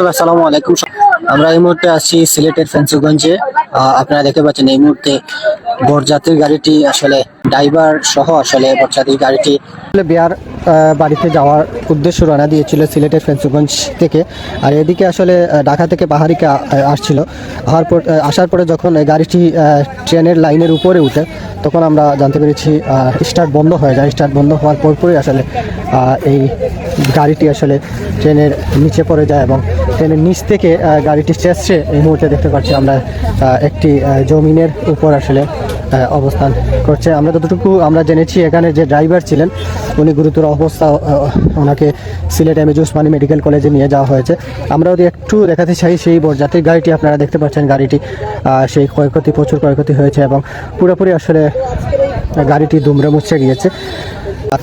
দর্শক আসসালামু আলাইকুম। আমরা এই মুহূর্তে আছি সিলেটের ফেন্সুগঞ্জে। আপনারা দেখতে পাচ্ছেন এই মুহূর্তে বরযাত্রীর গাড়িটি আসলে ড্রাইভার সহ আসলে বরযাত্রীর গাড়িটি বিয়ার বাড়িতে যাওয়ার উদ্দেশ্য রওনা দিয়েছিল সিলেটের ফেন্সুগঞ্জ থেকে। আর এদিকে আসলে ঢাকা থেকে পাহাড়িকে আসছিল। আসার পর আসার পরে যখন গাড়িটি ট্রেনের লাইনের উপরে উঠে, তখন আমরা জানতে পেরেছি স্টার্ট বন্ধ হয়ে যায়। স্টার্ট বন্ধ হওয়ার পরপরই আসলে এই গাড়িটি আসলে ট্রেনের নিচে পড়ে যায় এবং ট্রেনের নিচ থেকে গাড়িটি চেষ্টে এই মুহূর্তে দেখতে পাচ্ছি আমরা একটি জমিনের উপর আসলে অবস্থান করছে। আমরা যতটুকু আমরা জেনেছি, এখানে যে ড্রাইভার ছিলেন, উনি গুরুতর অবস্থা ওনাকে সিলেট এম উসমানী মেডিকেল কলেজে নিয়ে যাওয়া হয়েছে। আমরা যদি একটু দেখাতে চাই, সেই বরযাত্রীর গাড়িটি আপনারা দেখতে পাচ্ছেন, গাড়িটি সেই ক্ষয়ক্ষতি, প্রচুর ক্ষয়ক্ষতি হয়েছে এবং পুরোপুরি আসলে গাড়িটি দুমড়ে মুচড়ে গিয়েছে।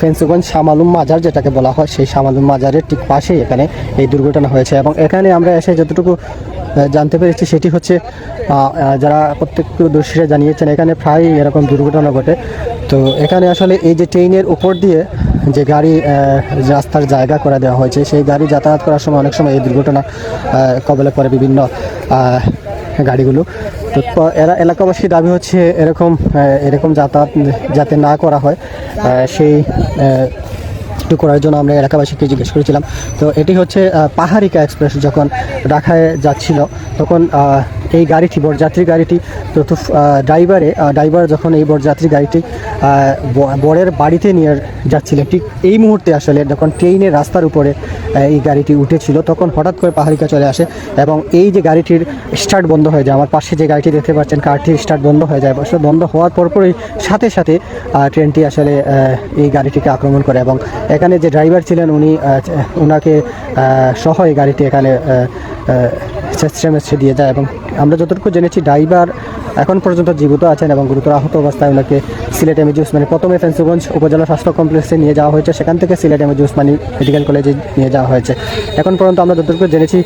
ফেন্সগঞ্জ শামালুম মাজার যেটাকে বলা হয়, সেই শামালুম মাজারের ঠিক পাশেই এখানে এই দুর্ঘটনা হয়েছে এবং এখানে আমরা এসে যতটুকু জানতে পেরেছি সেটি হচ্ছে যারা প্রত্যক্ষদর্শীরা জানিয়েছেন এখানে প্রায় এরকম দুর্ঘটনা ঘটে। তো এখানে আসলে এই যে ট্রেনের উপর দিয়ে যে গাড়ি রাস্তার জায়গা করে দেওয়া হয়েছে, সেই গাড়ি যাতায়াত করার সময় অনেক সময় এই দুর্ঘটনা কবলে পড়ে বিভিন্ন গাড়িগুলো। তো এরা এলাকাবাসীর দাবি হচ্ছে এরকম এরকম যাতায়াত যাতে না করা হয় সেই একটু করার জন্য আমরা এলাকাবাসীকে জিজ্ঞেস করেছিলাম। তো এটি হচ্ছে পাহাড়িকা এক্সপ্রেস যখন ঢাকায় যাচ্ছিল তখন এই গাড়িটি বরযাত্রী গাড়িটি তো, ড্রাইভারে ড্রাইভার যখন এই বরযাত্রী গাড়িটি বরের বাড়িতে নিয়ে যাচ্ছিল ঠিক এই মুহূর্তে আসলে যখন ট্রেনের রাস্তার উপরে এই গাড়িটি উঠেছিল তখন হঠাৎ করে পাহাড়িকা চলে আসে এবং এই যে গাড়িটির স্টার্ট বন্ধ হয়ে যায় আমার পাশে যে গাড়িটি দেখতে পাচ্ছেন কারটির স্টার্ট বন্ধ হয়ে যায় অবশ্য বন্ধ হওয়ার পরপরই সাথে সাথে ট্রেনটি আসলে এই গাড়িটিকে আক্রমণ করে এবং এখানে যে ড্রাইভার ছিলেন উনি ওনাকে সহ গাড়িটি এখানে চেষ্টা দিয়ে যায় এবং আমরা যতটুকু জেনেছি, ড্রাইভার এখন পর্যন্ত জীবিত আছেন এবং গুরুতর আহত অবস্থায় ওনাকে সিলেট এমএজি উসমানী প্রথমে ফেন্সুগঞ্জ উপজেলা স্বাস্থ্য কমপ্লেক্সে নিয়ে যাওয়া হয়েছে। সেখান থেকে সিলেট এমএজি উসমানী মেডিকেল কলেজে নিয়ে যাওয়া হয়েছে। এখন পর্যন্ত আমরা যতটুকু জেনেছি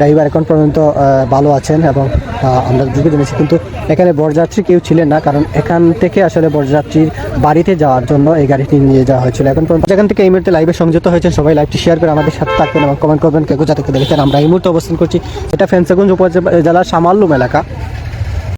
ড্রাইভার এখন পর্যন্ত ভালো আছেন এবং আমরা যতটুকু জেনেছি। কিন্তু এখানে বরযাত্রী কেউ ছিলেন না, কারণ এখান থেকে আসলে বরযাত্রীর বাড়িতে যাওয়ার জন্য এই গাড়িটি নিয়ে যাওয়া হয়েছিল। এখন পর্যন্ত যেখান থেকে এই মুহূর্তে লাইভে সংযুক্ত হয়েছেন, সবাই লাইভটি শেয়ার করে আমাদের সাথে থাকবেন এবং কমেন্ট করবেন কে কোথা থেকে দেখেছেন। আমরা এই মুহূর্তে অবস্থান করছি, এটা ফেন্সাগঞ্জ উপজেলার সামাল্লুম এলাকা।